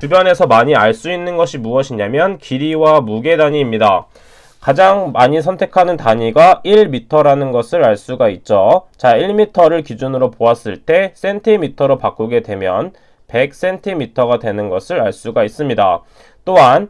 주변에서 많이 알 수 있는 것이 무엇이냐면 길이와 무게 단위입니다. 가장 많이 선택하는 단위가 1m라는 것을 알 수가 있죠. 자, 1m를 기준으로 보았을 때 cm로 바꾸게 되면 100cm가 되는 것을 알 수가 있습니다. 또한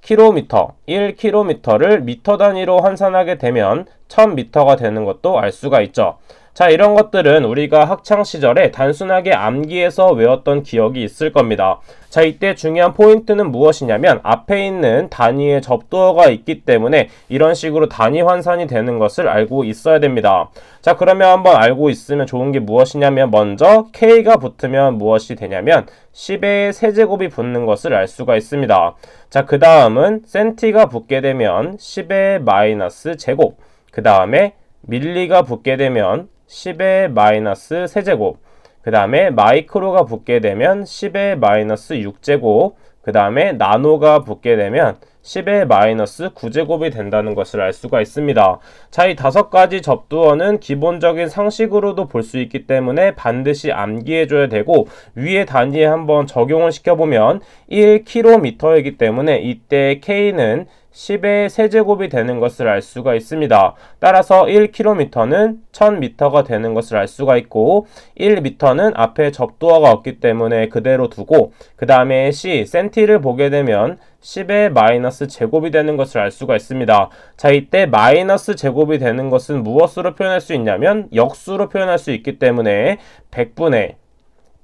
킬로미터, 1km를 미터 단위로 환산하게 되면 1000m가 되는 것도 알 수가 있죠. 자, 이런 것들은 우리가 학창 시절에 단순하게 암기해서 외웠던 기억이 있을 겁니다. 자, 이때 중요한 포인트는 무엇이냐면 앞에 있는 단위의 접두어가 있기 때문에 이런 식으로 단위 환산이 되는 것을 알고 있어야 됩니다. 자, 그러면 한번 알고 있으면 좋은 게 무엇이냐면 먼저 K가 붙으면 무엇이 되냐면 10의 세제곱이 붙는 것을 알 수가 있습니다. 자, 그 다음은 센티가 붙게 되면 10의 마이너스 제곱, 그 다음에 밀리가 붙게 되면 10의 마이너스 세제곱, 그 다음에 마이크로가 붙게 되면 10의 마이너스 6제곱, 그 다음에 나노가 붙게 되면 10의 마이너스 9제곱이 된다는 것을 알 수가 있습니다. 자, 이 다섯 가지 접두어는 기본적인 상식으로도 볼 수 있기 때문에 반드시 암기해줘야 되고 위에 단위에 한번 적용을 시켜보면 1km이기 때문에 이때 K는 10의 세제곱이 되는 것을 알 수가 있습니다. 따라서 1km는 1000m가 되는 것을 알 수가 있고 1m는 앞에 접두어가 없기 때문에 그대로 두고 그 다음에 c 센티를 보게 되면 10의 마이너스 제곱이 되는 것을 알 수가 있습니다. 자 이때 마이너스 제곱이 되는 것은 무엇으로 표현할 수 있냐면 역수로 표현할 수 있기 때문에 100분의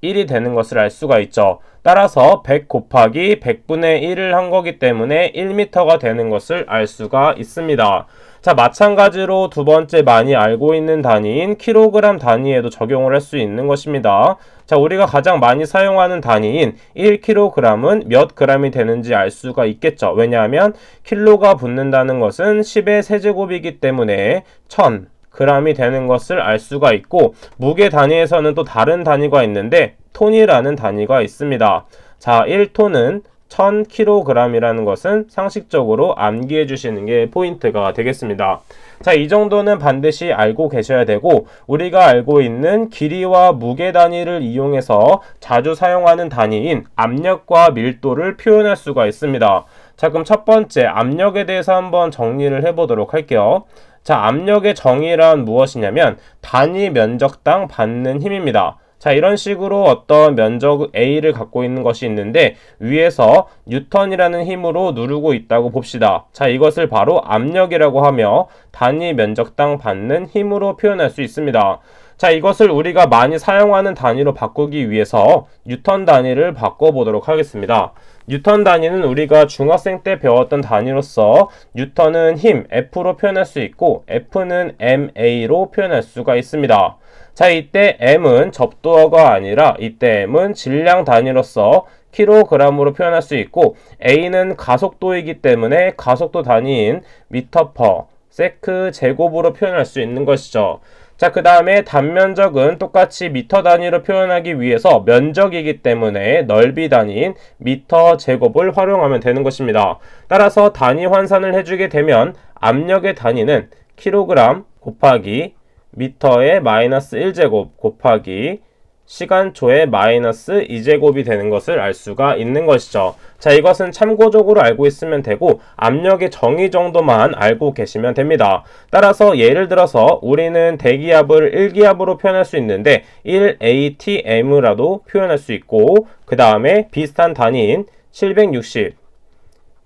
1이 되는 것을 알 수가 있죠. 따라서 100 곱하기 100분의 1을 한 거기 때문에 1m가 되는 것을 알 수가 있습니다. 자, 마찬가지로 두 번째 많이 알고 있는 단위인 킬로그램 단위에도 적용을 할 수 있는 것입니다. 자, 우리가 가장 많이 사용하는 단위인 1kg은 몇 g이 되는지 알 수가 있겠죠. 왜냐하면 킬로가 붙는다는 것은 10의 세제곱이기 때문에 1000 g이 되는 것을 알 수가 있고 무게 단위에서는 또 다른 단위가 있는데 톤이라는 단위가 있습니다. 자, 1톤은 1000kg이라는 것은 상식적으로 암기해 주시는 게 포인트가 되겠습니다. 자, 이 정도는 반드시 알고 계셔야 되고 우리가 알고 있는 길이와 무게 단위를 이용해서 자주 사용하는 단위인 압력과 밀도를 표현할 수가 있습니다. 자, 그럼 첫 번째 압력에 대해서 한번 정리를 해 보도록 할게요. 자, 압력의 정의란 무엇이냐면 단위 면적당 받는 힘입니다. 자, 이런 식으로 어떤 면적 A를 갖고 있는 것이 있는데 위에서 뉴턴이라는 힘으로 누르고 있다고 봅시다. 자, 이것을 바로 압력이라고 하며 단위 면적당 받는 힘으로 표현할 수 있습니다. 자, 이것을 우리가 많이 사용하는 단위로 바꾸기 위해서 뉴턴 단위를 바꿔보도록 하겠습니다. 뉴턴 단위는 우리가 중학생 때 배웠던 단위로서 뉴턴은 힘 F로 표현할 수 있고 F는 MA로 표현할 수가 있습니다. 자, 이때 M은 접두어가 아니라 이때 M은 질량 단위로서 킬로그램으로 표현할 수 있고 A는 가속도이기 때문에 가속도 단위인 미터 퍼 세크 제곱으로 표현할 수 있는 것이죠. 자, 그 다음에 단면적은 똑같이 미터 단위로 표현하기 위해서 면적이기 때문에 넓이 단위인 미터 제곱을 활용하면 되는 것입니다. 따라서 단위 환산을 해주게 되면 압력의 단위는 킬로그램 곱하기 미터의 마이너스 1제곱 곱하기 시간초의 마이너스 2제곱이 되는 것을 알 수가 있는 것이죠. 자, 이것은 참고적으로 알고 있으면 되고 압력의 정의 정도만 알고 계시면 됩니다. 따라서 예를 들어서 우리는 대기압을 1기압으로 표현할 수 있는데 1atm라도 표현할 수 있고 그 다음에 비슷한 단위인 760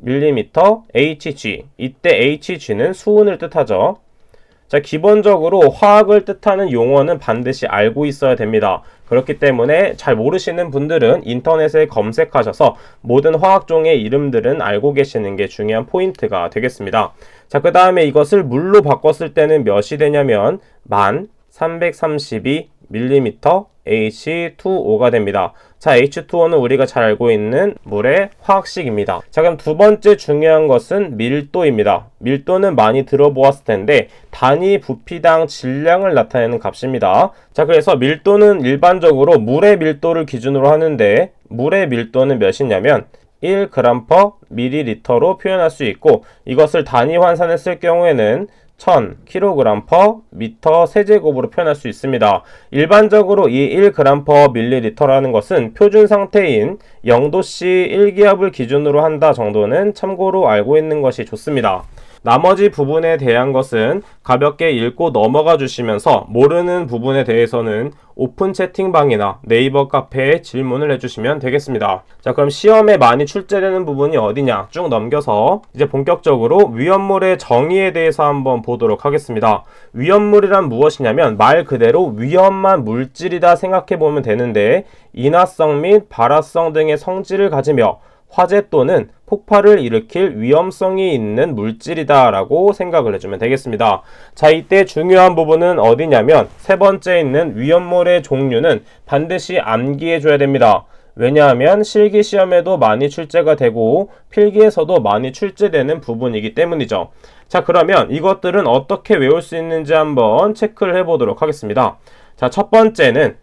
mm hg 이때 hg는 수온을 뜻하죠. 자, 기본적으로 화학을 뜻하는 용어는 반드시 알고 있어야 됩니다. 그렇기 때문에 잘 모르시는 분들은 인터넷에 검색하셔서 모든 화학종의 이름들은 알고 계시는 게 중요한 포인트가 되겠습니다. 자, 그 다음에 이것을 물로 바꿨을 때는 몇이 되냐면 1332mm H2O가 됩니다. 자, H2O는 우리가 잘 알고 있는 물의 화학식입니다. 자, 그럼 두 번째 중요한 것은 밀도입니다. 밀도는 많이 들어보았을 텐데 단위 부피당 질량을 나타내는 값입니다. 자, 그래서 밀도는 일반적으로 물의 밀도를 기준으로 하는데 물의 밀도는 몇이냐면 1g per ml로 표현할 수 있고 이것을 단위 환산했을 경우에는 1000 kg per 미터 세제곱으로 표현할 수 있습니다. 일반적으로 이 1g per ml라는 것은 표준 상태인 0도씨 1기압을 기준으로 한다 정도는 참고로 알고 있는 것이 좋습니다. 나머지 부분에 대한 것은 가볍게 읽고 넘어가 주시면서 모르는 부분에 대해서는 오픈 채팅방이나 네이버 카페에 질문을 해주시면 되겠습니다. 자, 그럼 시험에 많이 출제되는 부분이 어디냐 쭉 넘겨서 이제 본격적으로 위험물의 정의에 대해서 한번 보도록 하겠습니다. 위험물이란 무엇이냐면 말 그대로 위험한 물질이다 생각해 보면 되는데 인화성 및 발화성 등의 성질을 가지며 화재 또는 폭발을 일으킬 위험성이 있는 물질이다라고 생각을 해주면 되겠습니다. 자, 이때 중요한 부분은 어디냐면 세 번째 있는 위험물의 종류는 반드시 암기해 줘야 됩니다. 왜냐하면 실기 시험에도 많이 출제가 되고 필기에서도 많이 출제되는 부분이기 때문이죠. 자, 그러면 이것들은 어떻게 외울 수 있는지 한번 체크를 해보도록 하겠습니다. 자, 첫 번째는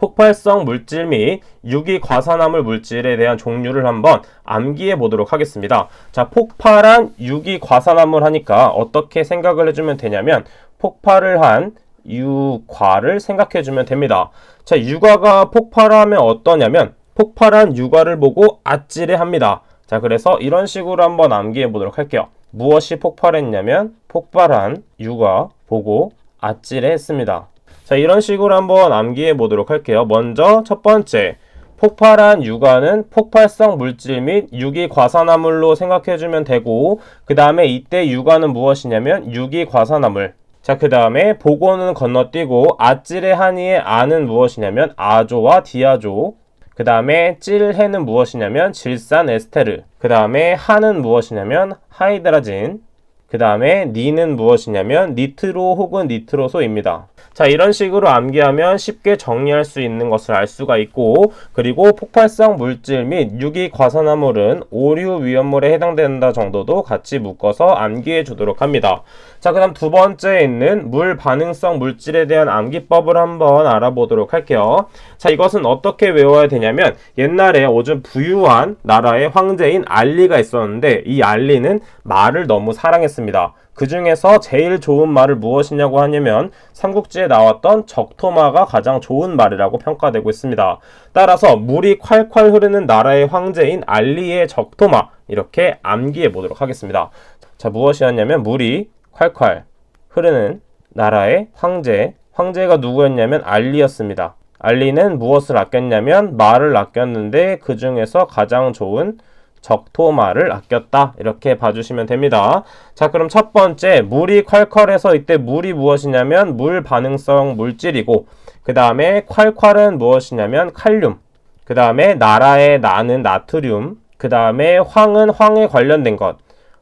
폭발성 물질 및 유기 과산화물 물질에 대한 종류를 한번 암기해 보도록 하겠습니다. 자, 폭발한 유기 과산화물 하니까 어떻게 생각을 해주면 되냐면 폭발을 한 유과를 생각해 주면 됩니다. 자, 유과가 폭발하면 어떠냐면 폭발한 유과를 보고 아찔해 합니다. 자, 그래서 이런 식으로 한번 암기해 보도록 할게요. 무엇이 폭발했냐면 폭발한 유과 보고 아찔해 했습니다. 자, 이런 식으로 한번 암기해 보도록 할게요. 먼저 첫 번째, 폭발한 유가는 폭발성 물질 및 유기 과산화물로 생각해 주면 되고 그 다음에 이때 유가는 무엇이냐면 유기 과산화물. 자, 그 다음에 보고는 건너뛰고 아찔의 한이의 아는 무엇이냐면 아조와 디아조. 그 다음에 찔해는 무엇이냐면 질산 에스테르. 그 다음에 한은 무엇이냐면 하이드라진 그 다음에 니는 무엇이냐면 니트로 혹은 니트로소입니다. 자, 이런 식으로 암기하면 쉽게 정리할 수 있는 것을 알 수가 있고, 그리고 폭발성 물질 및 유기 과산화물은 오류 위험물에 해당된다 정도도 같이 묶어서 암기해 주도록 합니다. 자, 그 다음 두 번째에 있는 물 반응성 물질에 대한 암기법을 한번 알아보도록 할게요. 자, 이것은 어떻게 외워야 되냐면, 옛날에 오줌 부유한 나라의 황제인 알리가 있었는데, 이 알리는 말을 너무 사랑했습니다. 그 중에서 제일 좋은 말을 무엇이냐고 하냐면 삼국지에 나왔던 적토마가 가장 좋은 말이라고 평가되고 있습니다. 따라서 물이 콸콸 흐르는 나라의 황제인 알리의 적토마 이렇게 암기해 보도록 하겠습니다. 자 무엇이었냐면 물이 콸콸 흐르는 나라의 황제 황제가 누구였냐면 알리였습니다. 알리는 무엇을 아꼈냐면 말을 아꼈는데 그 중에서 가장 좋은 적토마를 아꼈다 이렇게 봐주시면 됩니다. 자 그럼 첫 번째 물이 콸콸해서 이때 물이 무엇이냐면 물 반응성 물질이고 그 다음에 콸콸은 무엇이냐면 칼륨 그 다음에 나라의 나는 나트륨 그 다음에 황은 황에 관련된 것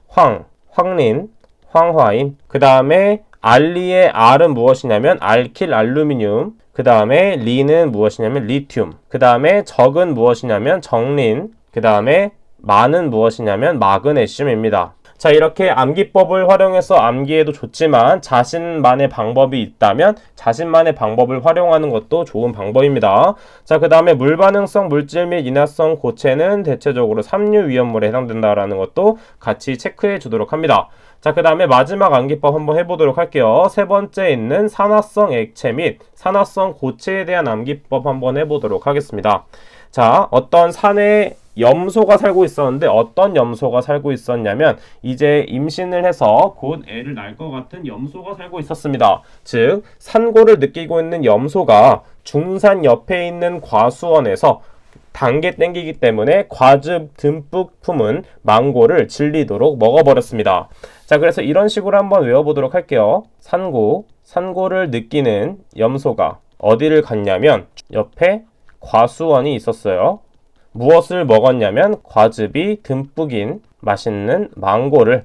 황, 황린, 황화인 그 다음에 알리의 R은 무엇이냐면 알킬 알루미늄 그 다음에 리는 무엇이냐면 리튬 그 다음에 적은 무엇이냐면 정린 그 다음에 많은 무엇이냐면 마그네슘입니다. 자, 이렇게 암기법을 활용해서 암기해도 좋지만 자신만의 방법이 있다면 자신만의 방법을 활용하는 것도 좋은 방법입니다. 자, 그 다음에 물반응성 물질 및 인화성 고체는 대체적으로 삼류 위험물에 해당된다라는 것도 같이 체크해 주도록 합니다. 자, 그 다음에 마지막 암기법 한번 해보도록 할게요. 세 번째 있는 산화성 액체 및 산화성 고체에 대한 암기법 한번 해보도록 하겠습니다. 자, 어떤 산에 염소가 살고 있었는데 어떤 염소가 살고 있었냐면 이제 임신을 해서 곧 애를 낳을 것 같은 염소가 살고 있었습니다. 즉 산고를 느끼고 있는 염소가 중산 옆에 있는 과수원에서 단계 땡기기 때문에 과즙 듬뿍 품은 망고를 질리도록 먹어버렸습니다. 자, 그래서 이런 식으로 한번 외워보도록 할게요. 산고, 산고를 느끼는 염소가 어디를 갔냐면 옆에 과수원이 있었어요. 무엇을 먹었냐면 과즙이 듬뿍인 맛있는 망고를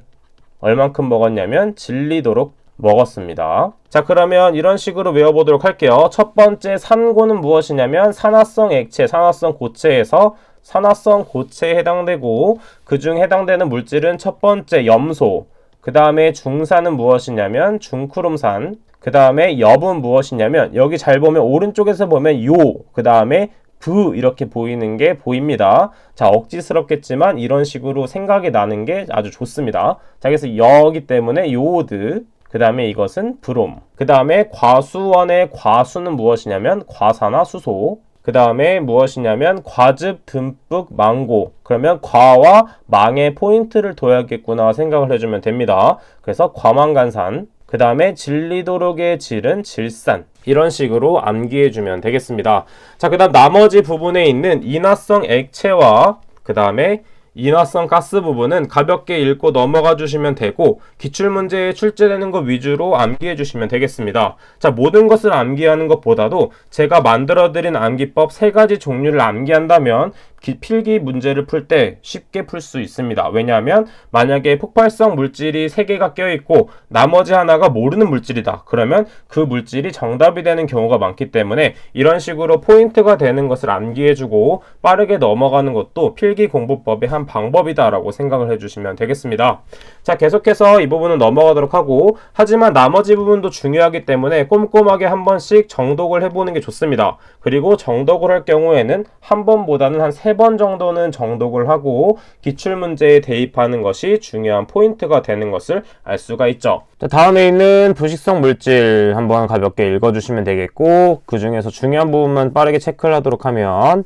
얼만큼 먹었냐면 질리도록 먹었습니다. 자 그러면 이런 식으로 외워보도록 할게요. 첫 번째 산고는 무엇이냐면 산화성 액체, 산화성 고체에서 산화성 고체에 해당되고 그중 해당되는 물질은 첫 번째 염소, 그 다음에 중산은 무엇이냐면 중크롬산, 그 다음에 엽은 무엇이냐면 여기 잘 보면 오른쪽에서 보면 요, 그 다음에 브 이렇게 보이는 게 보입니다. 자, 억지스럽겠지만 이런 식으로 생각이 나는 게 아주 좋습니다. 자, 그래서 여기 때문에 요오드 그 다음에 이것은 브롬. 그 다음에 과수원의 과수는 무엇이냐면 과사나 수소. 그 다음에 무엇이냐면 과즙 듬뿍 망고. 그러면 과와 망의 포인트를 둬야겠구나 생각을 해주면 됩니다. 그래서 과망간산. 그 다음에 진리도록의 질은 질산. 이런 식으로 암기해 주면 되겠습니다. 자, 그 다음 나머지 부분에 있는 인화성 액체와 그 다음에 인화성 가스 부분은 가볍게 읽고 넘어가 주시면 되고 기출 문제에 출제되는 것 위주로 암기해 주시면 되겠습니다. 자 모든 것을 암기하는 것보다도 제가 만들어 드린 암기법 세 가지 종류를 암기한다면 기, 필기 문제를 풀 때 쉽게 풀 수 있습니다. 왜냐하면 만약에 폭발성 물질이 세 개가 껴 있고 나머지 하나가 모르는 물질이다. 그러면 그 물질이 정답이 되는 경우가 많기 때문에 이런 식으로 포인트가 되는 것을 암기해주고 빠르게 넘어가는 것도 필기 공부법의 한 방법이다라고 생각을 해주시면 되겠습니다. 자 계속해서 이 부분은 넘어가도록 하고 하지만 나머지 부분도 중요하기 때문에 꼼꼼하게 한 번씩 정독을 해보는 게 좋습니다. 그리고 정독을 할 경우에는 한 번보다는 한세 번 정도는 정독을 하고 기출문제에 대입하는 것이 중요한 포인트가 되는 것을 알 수가 있죠. 자, 다음에 있는 부식성 물질 한번 가볍게 읽어주시면 되겠고 그 중에서 중요한 부분만 빠르게 체크를 하도록 하면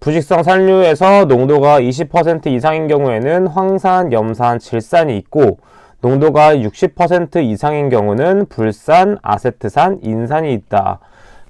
부식성 산류에서 농도가 20% 이상인 경우에는 황산, 염산, 질산이 있고 농도가 60% 이상인 경우는 불산, 아세트산, 인산이 있다.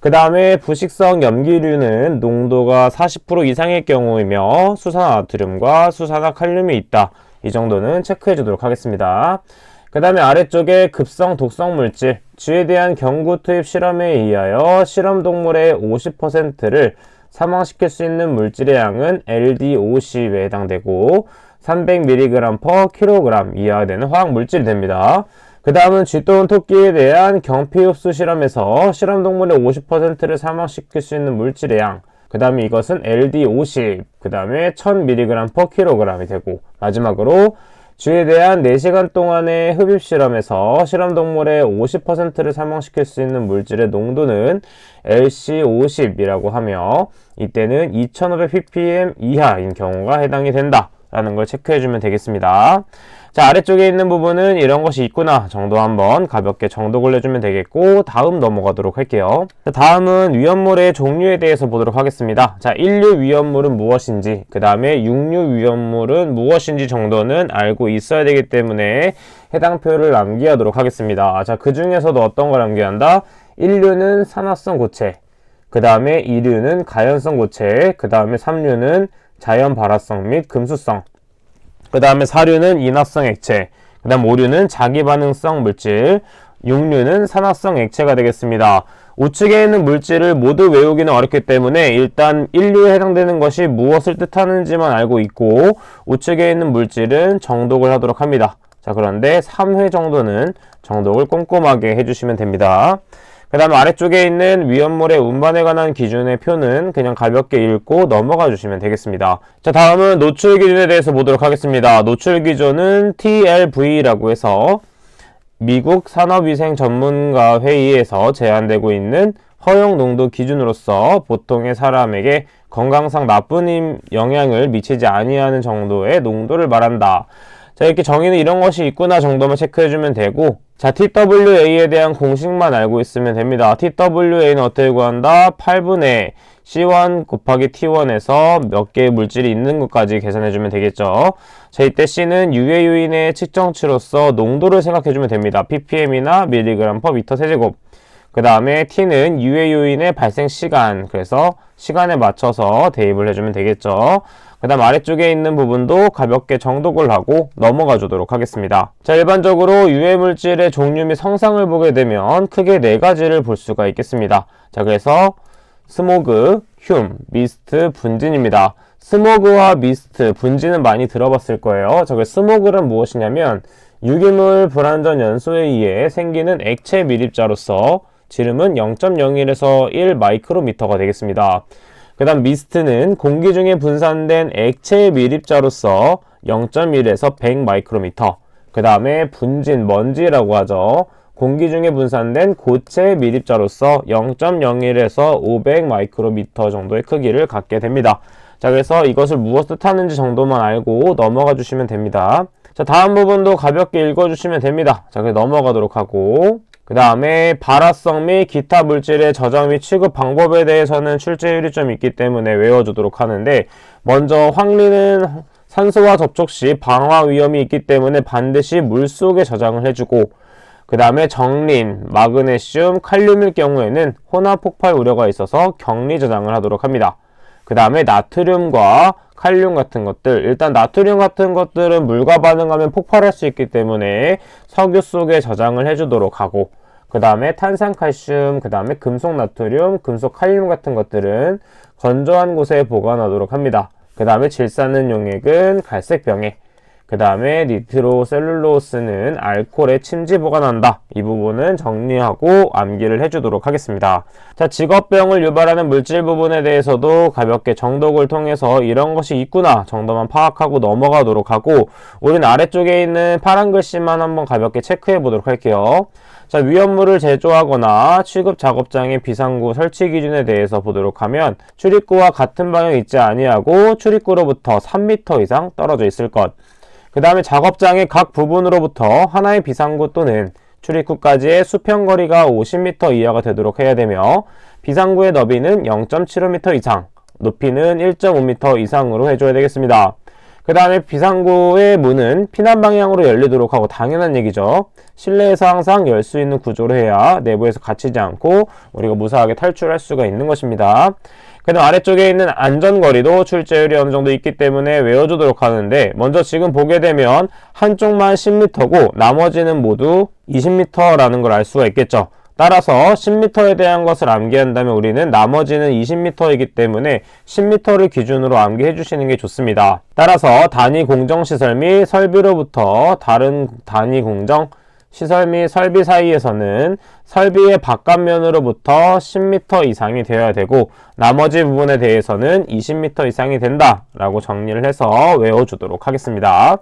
그 다음에 부식성 염기류는 농도가 40% 이상일 경우이며 수산화나트륨과 수산화칼륨이 있다. 이 정도는 체크해 주도록 하겠습니다. 그 다음에 아래쪽에 급성 독성 물질, 쥐에 대한 경구 투입 실험에 의하여 실험 동물의 50%를 사망시킬 수 있는 물질의 양은 LD50에 해당되고 300mg per kg 이하가 되는 화학 물질이 됩니다. 그 다음은 쥐 또는 토끼에 대한 경피 흡수 실험에서 실험 동물의 50%를 사망시킬 수 있는 물질의 양. 그 다음에 이것은 LD50, 그 다음에 1000mg per kg이 되고 마지막으로 쥐에 대한 4시간 동안의 흡입 실험에서 실험 동물의 50%를 사망시킬 수 있는 물질의 농도는 LC50이라고 하며 이때는 2500 ppm 이하인 경우가 해당이 된다. 라는 걸 체크해 주면 되겠습니다. 자, 아래쪽에 있는 부분은 이런 것이 있구나 정도 한번 가볍게 정독을 해주면 되겠고, 다음 넘어가도록 할게요. 자, 다음은 위험물의 종류에 대해서 보도록 하겠습니다. 자, 1류 위험물은 무엇인지, 그 다음에 6류 위험물은 무엇인지 정도는 알고 있어야 되기 때문에 해당 표를 암기하도록 하겠습니다. 자, 그 중에서도 어떤 걸 암기한다? 1류는 산화성 고체, 그 다음에 2류는 가연성 고체, 그 다음에 3류는 자연 발화성 및 금수성. 그 다음에 사류는 인화성 액체. 그 다음 5류는 자기 반응성 물질. 6류는 산화성 액체가 되겠습니다. 우측에 있는 물질을 모두 외우기는 어렵기 때문에 일단 1류에 해당되는 것이 무엇을 뜻하는지만 알고 있고 우측에 있는 물질은 정독을 하도록 합니다. 자 그런데 3회 정도는 정독을 꼼꼼하게 해주시면 됩니다. 그 다음 아래쪽에 있는 위험물의 운반에 관한 기준의 표는 그냥 가볍게 읽고 넘어가 주시면 되겠습니다. 자 다음은 노출 기준에 대해서 보도록 하겠습니다. 노출 기준은 TLV라고 해서 미국 산업위생 전문가 회의에서 제한되고 있는 허용 농도 기준으로서 보통의 사람에게 건강상 나쁜 영향을 미치지 아니하는 정도의 농도를 말한다. 자 이렇게 정의는 이런 것이 있구나 정도만 체크해주면 되고 자 TWA에 대한 공식만 알고 있으면 됩니다. TWA는 어떻게 구한다? 8분의 C1 곱하기 T1에서 몇 개의 물질이 있는 것까지 계산해주면 되겠죠. 자 이때 C는 유해 요인의 측정치로서 농도를 생각해주면 됩니다. ppm이나 밀리그램 퍼 미터 세제곱 그 다음에 t는 유해 요인의 발생 시간 그래서 시간에 맞춰서 대입을 해주면 되겠죠. 그 다음 아래쪽에 있는 부분도 가볍게 정독을 하고 넘어가 주도록 하겠습니다. 자 일반적으로 유해 물질의 종류 및 성상을 보게 되면 크게 네 가지를 볼 수가 있겠습니다. 자 그래서 스모그, 흉, 미스트, 분진입니다. 스모그와 미스트, 분진은 많이 들어봤을 거예요. 저게 스모그는 무엇이냐면 유기물 불완전 연소에 의해 생기는 액체 밀입자로서 지름은 0.01에서 1 마이크로미터가 되겠습니다. 그 다음 미스트는 공기 중에 분산된 액체 밀입자로서 0.1에서 100 마이크로미터. 그 다음에 분진, 먼지라고 하죠. 공기 중에 분산된 고체 미립자로서 0.01에서 500 마이크로미터 정도의 크기를 갖게 됩니다. 자, 그래서 이것을 무엇을 뜻하는지 정도만 알고 넘어가 주시면 됩니다. 자, 다음 부분도 가볍게 읽어주시면 됩니다. 자, 그래 넘어가도록 하고. 그 다음에 발화성 및 기타 물질의 저장 및 취급 방법에 대해서는 출제율이 좀 있기 때문에 외워주도록 하는데, 먼저 황리는 산소와 접촉 시 방화 위험이 있기 때문에 반드시 물 속에 저장을 해주고, 그 다음에 정린, 마그네슘, 칼륨일 경우에는 혼합 폭발 우려가 있어서 격리 저장을 하도록 합니다. 그 다음에 나트륨과 칼륨 같은 것들. 일단 나트륨 같은 것들은 물과 반응하면 폭발할 수 있기 때문에 석유 속에 저장을 해주도록 하고 그 다음에 탄산칼슘 그 다음에 금속 나트륨 금속 칼륨 같은 것들은 건조한 곳에 보관하도록 합니다. 그 다음에 질산은 용액은 갈색 병에 그 다음에 니트로셀룰로스는 알코올에 침지 보관한다. 이 부분은 정리하고 암기를 해주도록 하겠습니다. 자, 직업병을 유발하는 물질 부분에 대해서도 가볍게 정독을 통해서 이런 것이 있구나 정도만 파악하고 넘어가도록 하고 우리는 아래쪽에 있는 파란 글씨만 한번 가볍게 체크해 보도록 할게요. 자, 위험물을 제조하거나 취급 작업장의 비상구 설치 기준에 대해서 보도록 하면 출입구와 같은 방향 있지 아니하고 출입구로부터 3m 이상 떨어져 있을 것. 그 다음에 작업장의 각 부분으로부터 하나의 비상구 또는 출입구까지의 수평거리가 50m 이하가 되도록 해야 되며 비상구의 너비는 0.75m 이상, 높이는 1.5m 이상으로 해줘야 되겠습니다. 그 다음에 비상구의 문은 피난 방향으로 열리도록 하고 당연한 얘기죠. 실내에서 항상 열 수 있는 구조로 해야 내부에서 갇히지 않고 우리가 무사하게 탈출할 수가 있는 것입니다. 그 다음 아래쪽에 있는 안전거리도 출제율이 어느 정도 있기 때문에 외워주도록 하는데 먼저 지금 보게 되면 한쪽만 10m고 나머지는 모두 20m라는 걸 알 수가 있겠죠. 따라서 10m에 대한 것을 암기한다면 우리는 나머지는 20m이기 때문에 10m를 기준으로 암기해 주시는 게 좋습니다. 따라서 단위 공정시설 및 설비로부터 다른 단위 공정 시설 및 설비 사이에서는 설비의 바깥면으로부터 10m 이상이 되어야 되고 나머지 부분에 대해서는 20m 이상이 된다 라고 정리를 해서 외워주도록 하겠습니다.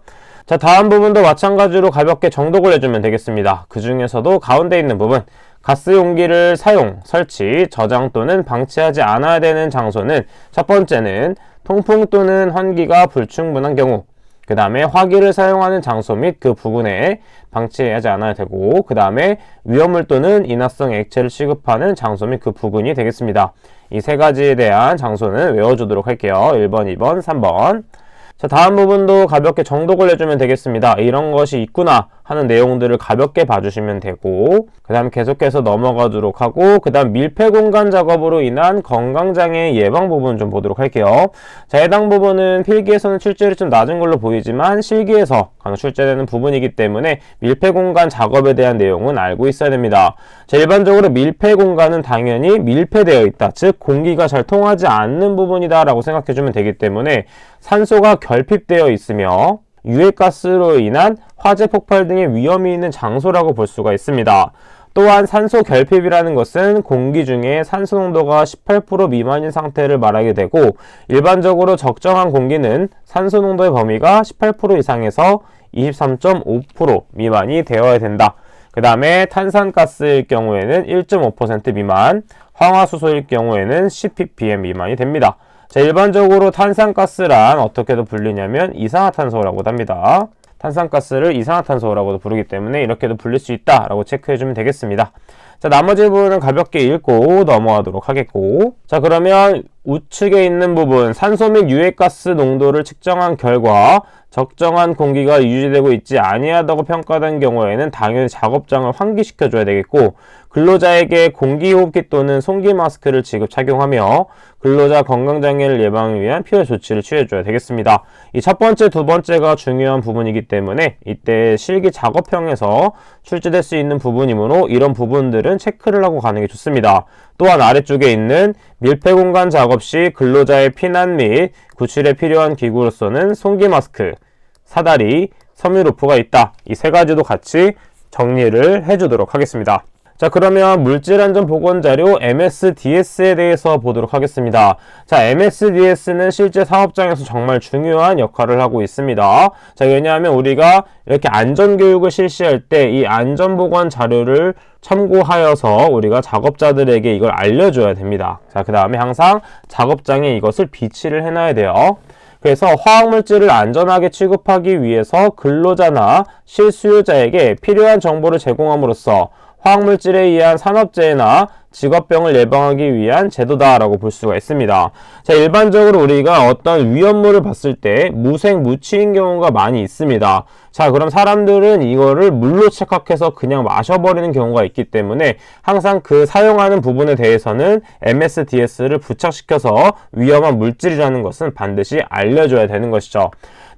자 다음 부분도 마찬가지로 가볍게 정독을 해주면 되겠습니다. 그 중에서도 가운데 있는 부분 가스 용기를 사용, 설치, 저장 또는 방치하지 않아야 되는 장소는 첫 번째는 통풍 또는 환기가 불충분한 경우 그 다음에 화기를 사용하는 장소 및 그 부근에 방치하지 않아야 되고 그 다음에 위험물 또는 인화성 액체를 취급하는 장소 및 그 부근이 되겠습니다. 이 세 가지에 대한 장소는 외워주도록 할게요. 1번, 2번, 3번. 자, 다음 부분도 가볍게 정독을 해주면 되겠습니다. 이런 것이 있구나 하는 내용들을 가볍게 봐주시면 되고, 그 다음 계속해서 넘어가도록 하고, 그 다음 밀폐 공간 작업으로 인한 건강장애 예방 부분 좀 보도록 할게요. 자, 해당 부분은 필기에서는 출제율이 좀 낮은 걸로 보이지만, 실기에서 출제되는 부분이기 때문에 밀폐 공간 작업에 대한 내용은 알고 있어야 됩니다. 자, 일반적으로 밀폐 공간은 당연히 밀폐되어 있다. 즉, 공기가 잘 통하지 않는 부분이다 라고 생각해주면 되기 때문에 산소가 결핍되어 있으며 유해가스로 인한 화재 폭발 등의 위험이 있는 장소라고 볼 수가 있습니다. 또한 산소 결핍이라는 것은 공기 중에 산소 농도가 18% 미만인 상태를 말하게 되고 일반적으로 적정한 공기는 산소 농도의 범위가 18% 이상에서 23.5% 미만이 되어야 된다. 그 다음에 탄산가스일 경우에는 1.5% 미만, 황화수소일 경우에는 10ppm 미만이 됩니다. 자, 일반적으로 탄산가스란 어떻게도 불리냐면 이산화탄소라고 합니다. 탄산가스를 이산화탄소라고도 부르기 때문에 이렇게도 불릴 수 있다라고 체크해주면 되겠습니다. 자, 나머지 부분은 가볍게 읽고 넘어가도록 하겠고. 자, 그러면 우측에 있는 부분, 산소 및 유해가스 농도를 측정한 결과 적정한 공기가 유지되고 있지 아니하다고 평가된 경우에는 당연히 작업장을 환기시켜 줘야 되겠고 근로자에게 공기호흡기 또는 송기 마스크를 지급 착용하며 근로자 건강장애를 예방을 위한 필요 조치를 취해줘야 되겠습니다. 이 첫 번째, 두 번째가 중요한 부분이기 때문에 이때 실기 작업형에서 출제될 수 있는 부분이므로 이런 부분들은 체크를 하고 가는 게 좋습니다. 또한 아래쪽에 있는 밀폐 공간 작업 시 근로자의 피난 및 구출에 필요한 기구로서는 송기 마스크, 사다리, 섬유루프가 있다. 이 세 가지도 같이 정리를 해주도록 하겠습니다. 자, 그러면 물질안전 보건자료 MSDS에 대해서 보도록 하겠습니다. 자, MSDS는 실제 사업장에서 정말 중요한 역할을 하고 있습니다. 자, 왜냐하면 우리가 이렇게 안전교육을 실시할 때 이 안전보건 자료를 참고하여서 우리가 작업자들에게 이걸 알려줘야 됩니다. 자, 그 다음에 항상 작업장에 이것을 비치를 해놔야 돼요. 그래서 화학물질을 안전하게 취급하기 위해서 근로자나 실수요자에게 필요한 정보를 제공함으로써 화학물질에 의한 산업재해나 직업병을 예방하기 위한 제도다라고 볼 수가 있습니다. 자, 일반적으로 우리가 어떤 위험물을 봤을 때 무색 무취인 경우가 많이 있습니다. 자, 그럼 사람들은 이거를 물로 착각해서 그냥 마셔버리는 경우가 있기 때문에 항상 그 사용하는 부분에 대해서는 MSDS를 부착시켜서 위험한 물질이라는 것은 반드시 알려줘야 되는 것이죠.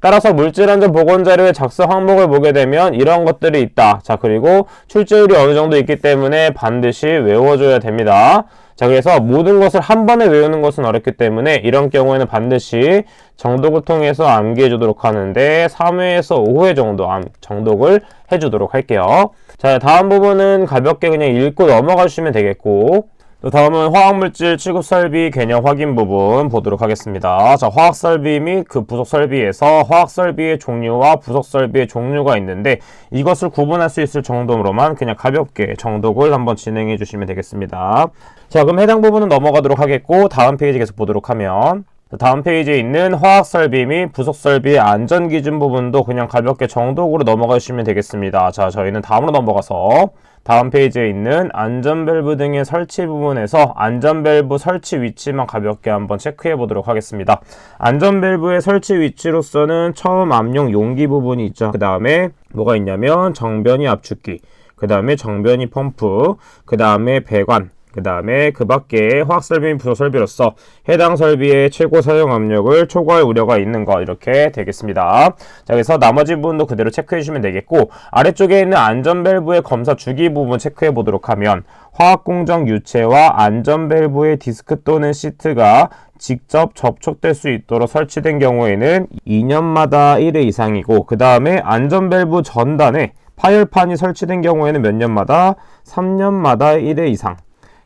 따라서 물질안전 보건자료의 작성 항목을 보게 되면 이런 것들이 있다. 자, 그리고 출제율이 어느 정도 있기 때문에 반드시 외워줘야 됩니다. 자, 그래서 모든 것을 한 번에 외우는 것은 어렵기 때문에 이런 경우에는 반드시 정독을 통해서 암기해 주도록 하는데 3회에서 5회 정도 암, 정독을 해 주도록 할게요. 자, 다음 부분은 가볍게 그냥 읽고 넘어가 주시면 되겠고 또 다음은 화학물질 취급 설비 개념 확인 부분 보도록 하겠습니다. 자, 화학 설비 및 그 부속 설비에서 화학 설비의 종류와 부속 설비의 종류가 있는데 이것을 구분할 수 있을 정도로만 그냥 가볍게 정독을 한번 진행해 주시면 되겠습니다. 자, 그럼 해당 부분은 넘어가도록 하겠고 다음 페이지 계속 보도록 하면 다음 페이지에 있는 화학 설비 및 부속 설비의 안전 기준 부분도 그냥 가볍게 정독으로 넘어가 주시면 되겠습니다. 자, 저희는 다음으로 넘어가서 다음 페이지에 있는 안전밸브 등의 설치 부분에서 안전밸브 설치 위치만 가볍게 한번 체크해 보도록 하겠습니다. 안전밸브의 설치 위치로서는 처음 압력 용기 부분이 있죠. 그 다음에 뭐가 있냐면 정변이 압축기, 그 다음에 정변이 펌프, 그 다음에 배관, 그 다음에 그 밖에 화학 설비 및 부속 설비로서 해당 설비의 최고 사용 압력을 초과할 우려가 있는 거 이렇게 되겠습니다. 자, 그래서 나머지 부분도 그대로 체크해 주시면 되겠고 아래쪽에 있는 안전 밸브의 검사 주기 부분 체크해 보도록 하면 화학 공정 유체와 안전 밸브의 디스크 또는 시트가 직접 접촉될 수 있도록 설치된 경우에는 2년마다 1회 이상이고 그 다음에 안전 밸브 전단에 파열판이 설치된 경우에는 몇 년마다 3년마다 1회 이상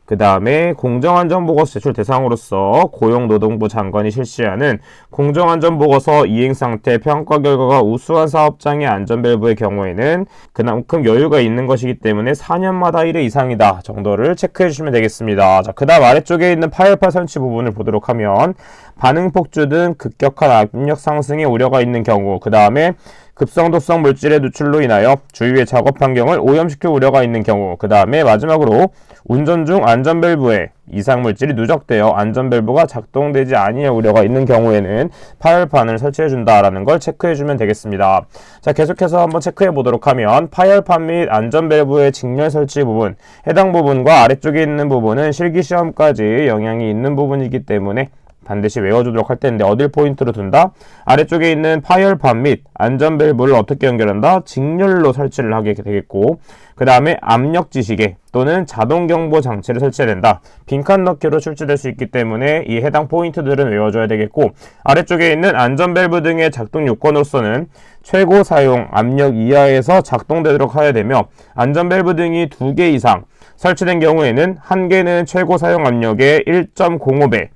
그 다음에 공정안전보고서 제출 대상으로서 고용노동부 장관이 실시하는 공정안전보고서 이행상태 평가 결과가 우수한 사업장의 안전밸브의 경우에는 그만큼 여유가 있는 것이기 때문에 4년마다 1회 이상이다 정도를 체크해 주시면 되겠습니다. 자, 그 다음 아래쪽에 있는 파열판 설치 부분을 보도록 하면 반응폭주 등 급격한 압력 상승의 우려가 있는 경우 그 다음에 급성독성 물질의 누출로 인하여 주위의 작업 환경을 오염시킬 우려가 있는 경우 그 다음에 마지막으로 운전 중 안전밸브에 이상 물질이 누적되어 안전밸브가 작동되지 아니할 우려가 있는 경우에는 파열판을 설치해 준다라는 걸 체크해 주면 되겠습니다. 자 계속해서 한번 체크해 보도록 하면 파열판 및 안전밸브의 직렬 설치 부분 해당 부분과 아래쪽에 있는 부분은 실기 시험까지 영향이 있는 부분이기 때문에 반드시 외워주도록 할 텐데 어딜 포인트로 둔다? 아래쪽에 있는 파열판 및 안전밸브를 어떻게 연결한다? 직렬로 설치를 하게 되겠고 그 다음에 압력 지시계 또는 자동 경보 장치를 설치해야 된다. 빈칸 넣기로 출제될 수 있기 때문에 이 해당 포인트들은 외워줘야 되겠고 아래쪽에 있는 안전밸브 등의 작동 요건으로서는 최고 사용 압력 이하에서 작동되도록 하여야 되며 안전밸브 등이 두 개 이상 설치된 경우에는 한 개는 최고 사용 압력의 1.05배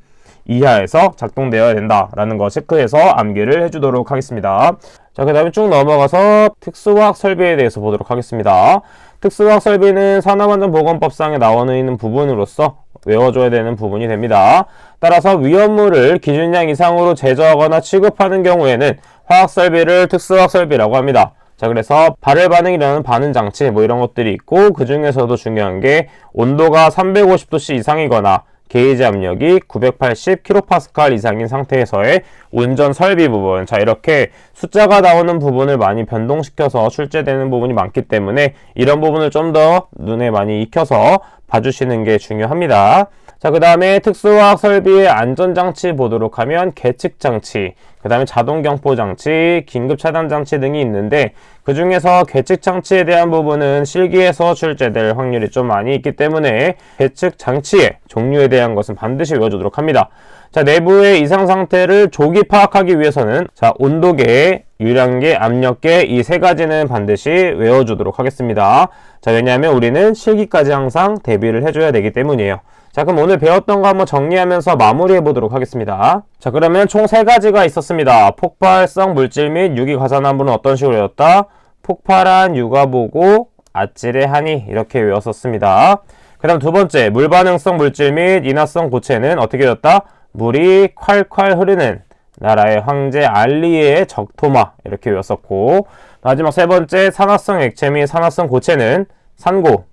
이하에서 작동되어야 된다라는 거 체크해서 암기를 해주도록 하겠습니다. 자, 그 다음에 쭉 넘어가서 특수화학 설비에 대해서 보도록 하겠습니다. 특수화학 설비는 산업안전보건법상에 나와 있는 부분으로서 외워줘야 되는 부분이 됩니다. 따라서 위험물을 기준량 이상으로 제조하거나 취급하는 경우에는 화학 설비를 특수화학 설비라고 합니다. 자, 그래서 발열 반응이라는 반응 장치 뭐 이런 것들이 있고 그 중에서도 중요한 게 온도가 350도씨 이상이거나 게이지 압력이 980kPa 이상인 상태에서의 운전 설비 부분. 자, 이렇게 숫자가 나오는 부분을 많이 변동시켜서 출제되는 부분이 많기 때문에 이런 부분을 좀 더 눈에 많이 익혀서 봐주시는 게 중요합니다. 자, 그 다음에 특수화학 설비의 안전장치 보도록 하면 계측장치, 그 다음에 자동경보장치, 긴급차단장치 등이 있는데 그 중에서 계측장치에 대한 부분은 실기에서 출제될 확률이 좀 많이 있기 때문에 계측장치의 종류에 대한 것은 반드시 외워주도록 합니다. 자, 내부의 이상 상태를 조기 파악하기 위해서는 자, 온도계의 유량계, 압력계 이 세 가지는 반드시 외워주도록 하겠습니다. 자, 왜냐하면 우리는 실기까지 항상 대비를 해줘야 되기 때문이에요. 자, 그럼 오늘 배웠던 거 한번 정리하면서 마무리해 보도록 하겠습니다. 자, 그러면 총 세 가지가 있었습니다. 폭발성 물질 및 유기 과산화물은 어떤 식으로 외웠다? 폭발한 유가보고 아찔의 한이 이렇게 외웠었습니다. 그 다음 두 번째, 물반응성 물질 및 인화성 고체는 어떻게 외웠다? 물이 콸콸 흐르는 나라의 황제 알리의 적토마 이렇게 외웠었고 마지막 세 번째 산화성 액체 및 산화성 고체는 산고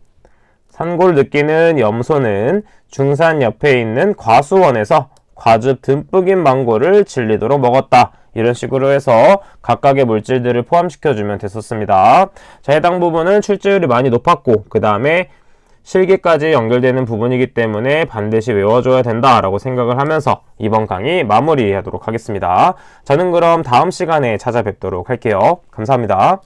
산고를 느끼는 염소는 중산 옆에 있는 과수원에서 과즙 듬뿍인 망고를 질리도록 먹었다. 이런 식으로 해서 각각의 물질들을 포함시켜주면 됐었습니다. 자, 해당 부분은 출제율이 많이 높았고, 그 다음에 실기까지 연결되는 부분이기 때문에 반드시 외워줘야 된다라고 생각을 하면서 이번 강의 마무리하도록 하겠습니다. 저는 그럼 다음 시간에 찾아뵙도록 할게요. 감사합니다.